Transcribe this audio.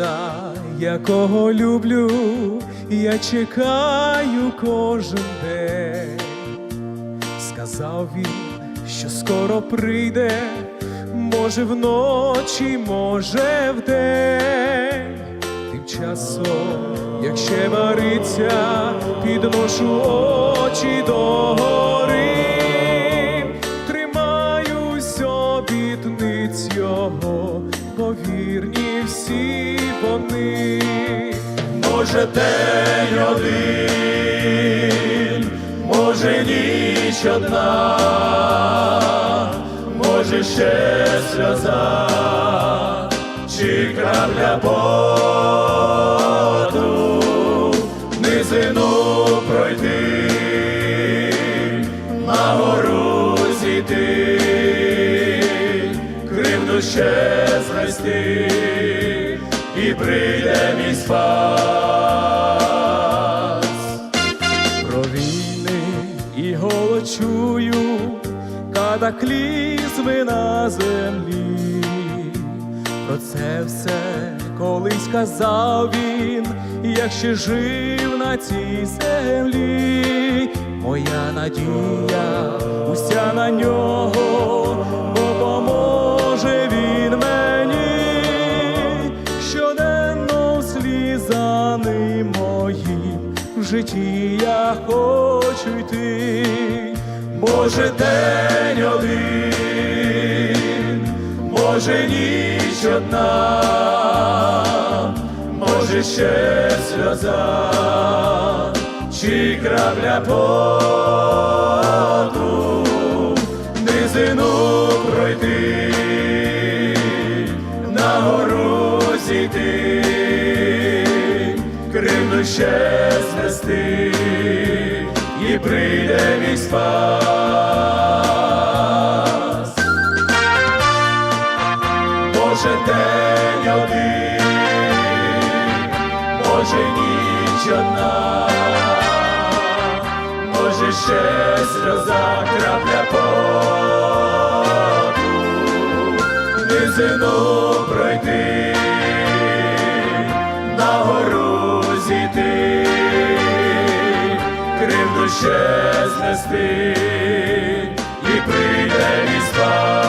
Ісуса, якого люблю, я чекаю кожен день. Сказав він, що скоро прийде, може вночі, може вдень. Тим часом, як ще вариться, підношу очі до гори, тримаюсь обітниць його, повірні всі вони. Може, день один, може ніч одна, може ще сльоза, чи крапля поту, низину пройти, на гору зійти, ще знести, і прийде мій спас. Про війни і голод чую, катаклізми на землі. Про це все колись казав він, як ще жив на цій землі. Моя надія уся на нього, слізани мої, в житті я хочу йти, може день один, може ніч одна, може ще сльоза, чи крапля поту, низину ще знести, і прийде мій спас. Може день один, може ніч одна, може ще сльоза крапля поту, низину щезне стиль і прийде віста.